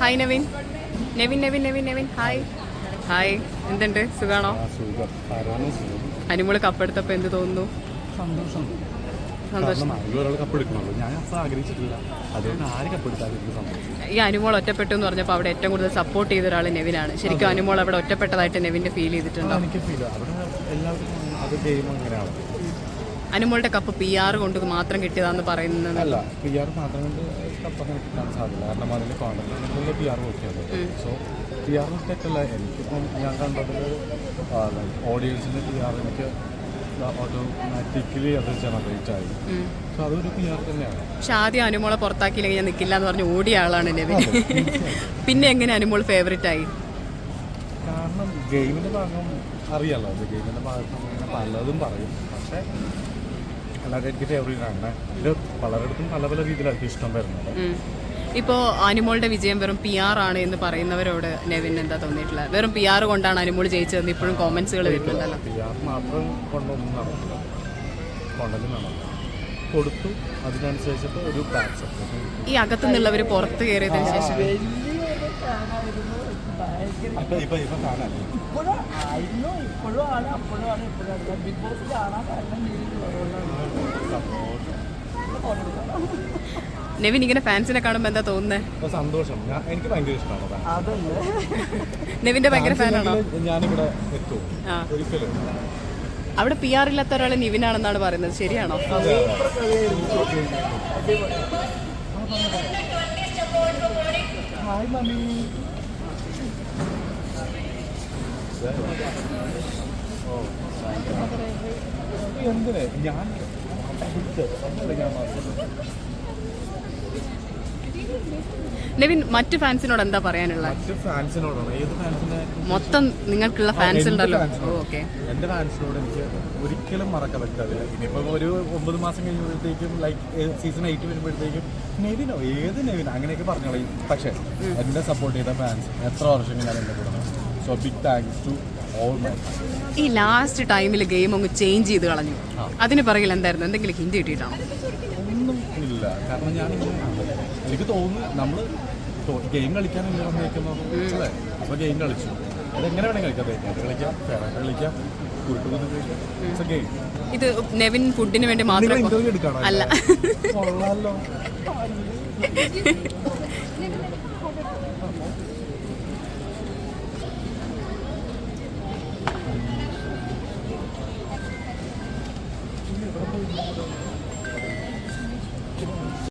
Hi Naveen Naveen Naveen Naveen Naveen hi hi എന്തുണ്ട്? സുഖാണോ? അനുമോൾ കപ്പെടുത്തപ്പോ എന്ത് തോന്നുന്നു? സന്തോഷം. ഈ അനുമോൾ ഒറ്റപ്പെട്ടു എന്ന് പറഞ്ഞപ്പോൾ അവിടെ ഏറ്റവും കൂടുതൽ സപ്പോർട്ട് ചെയ്ത ഒരാൾ നെവിനാണ്. ശരിക്കും അനുമോൾ അവിടെ ഒറ്റപ്പെട്ടതായിട്ട് നെവിന്റെ ഫീൽ ചെയ്തിട്ടുണ്ടോ? അനുമോളുടെ കപ്പ് പി ആർ കൊണ്ട് മാത്രം കിട്ടിയതാന്ന് പറയുന്നത് അല്ല പി ആർ മാത്രം കൊണ്ട് കപ്പ് അങ്ങനെ കിട്ടാൻ സാധ്യത കാരണം അതിൽ കോണ്ടന്റ് പി ആർ നോക്കിയത് സോ പി ആർ തെറ്റല്ല എനിക്കിപ്പം ഞാൻ കണ്ടതിൽ ഓഡിയൻസിന്റെ പി ആർ എനിക്ക് ഓട്ടോമാറ്റിക്കലി അത് ജനറേറ്റ് ആയി. സോ അതൊരു പി ആർ തന്നെയാണ്. പക്ഷെ ആദ്യം അനുമോളെ പുറത്താക്കിയില്ലെങ്കിൽ ഞാൻ നിൽക്കില്ല എന്ന് പറഞ്ഞ് ഓടിയ ആളാണ് നെവിൻ. പിന്നെ എങ്ങനെ അനുമോൾ ഫേവറേറ്റ് ആയി? കാരണം ഗെയിമിന്റെ ഭാഗം അറിയാലോ. ഗെയിമിന്റെ ഗെയിമിന്റെ ഭാഗത്ത് പലതും പറയും. പക്ഷേ എല്ലാവരും എനിക്ക് ഫേവറേറ്റ് ആണ് ഇത് പലരിടത്തും പല പല രീതിയിലായിരിക്കും ഇഷ്ടം വരുന്നത്. ഇപ്പോൾ ഇപ്പോ അനുമോളുടെ വിജയം വെറും പി ആർ ആണ് എന്ന് പറയുന്നവരോട് നെവിൻ എന്താ തോന്നിയിട്ടുള്ളത് വെറും പി ആർ കൊണ്ടാണ് അനിമോൾ ജയിച്ചതെന്ന് ഇപ്പോഴും കോമൻസുകൾ വരുന്നുണ്ടല്ലോ. പി ആർ മാത്രം കൊണ്ടൊന്നും നടക്കില്ല. കൊണ്ടൊന്നും നടക്കില്ല. കൊടുത്തു അതിനനുസരിച്ചിട്ട് ഒരു ഈ അകത്തുനിന്നുള്ളവർ പുറത്ത് കയറിയതിനു ശേഷം. ഇപ്പം ഇപ്പം ഇപ്പം കാണാല്ലേ ഇപ്പോഴും? ആയിരുന്നു ഇപ്പോഴും ആണ് അപ്പോഴും ആണ് ഇപ്പോഴും ആണ്. ബിഗ് ബോസ് കാണാൻ കാരണം നെവിൻ ഇങ്ങനെ ഫാൻസിനെ കാണുമ്പോൾ എന്താ തോന്നുന്നത് സന്തോഷം. എനിക്ക് ഭയങ്കര ഇഷ്ടമാണ് നെവിന്റെ ഭയങ്കര ഫാനാണോ? ഞാനിവിടെ എത്തും. ഒരിക്കലും. അവിടെ പി ആർ ഇല്ലാത്ത ഒരാൾ നിവിനാണെന്നാണ് പറയുന്നത്. ശരിയാണോ? Hi mummy. എന്തിന്? ഞാൻ നെവിൻ മറ്റു ഫാൻസിനോട് എന്താ പറയാനുള്ള മൊത്തം നിങ്ങൾക്കുള്ള ഫാൻസ് ഉണ്ടല്ലോ. ഓക്കെ. എന്റെ ഫാൻസിനോട് എനിക്ക് ഒരിക്കലും മറക്കാൻ പറ്റില്ല ഇനിയിപ്പോ ഒരു ഒമ്പത് മാസം കഴിയുമ്പോഴത്തേക്കും ലൈക്ക് സീസൺ എയ്റ്റ് വരുമ്പോഴത്തേക്കും നെവിനോ? ഏത് നെവിനോ? അങ്ങനെയൊക്കെ പറഞ്ഞോളൂ. പക്ഷെ എന്നെ സപ്പോർട്ട് ചെയ്ത ഫാൻസ് എത്ര വർഷം ഞാൻ എന്റെ കൂടെ? So big thanks to all my ഈ ലാസ്റ്റ് ടൈമിൽ ഗെയിം അങ്ങ് ചേഞ്ച് ചെയ്ത് കളഞ്ഞു. അതിന് പറയില്ല എന്തായിരുന്നു? എന്തെങ്കിലും ഹിന്ദി കിട്ടിയിട്ടാണോ ഒന്നും ഇല്ല. കാരണം ഞാൻ എനിക്ക് തോന്നുന്നു നമ്മൾ ഗെയിം കളിക്കാനല്ലേ വന്നേക്കുന്നത്. അല്ലേ? അപ്പോൾ ഗെയിം കളിച്ചു. അതെങ്ങനെ വേണമെങ്കിൽ കളിക്കാം. തേക്കാട്ട് കളിക്കാം ഫെയറായിട്ട് കളിക്കാം ഇത് നെവിൻ ഫുഡിന് വേണ്ടി മാത്രം ഇന്റർവ്യൂ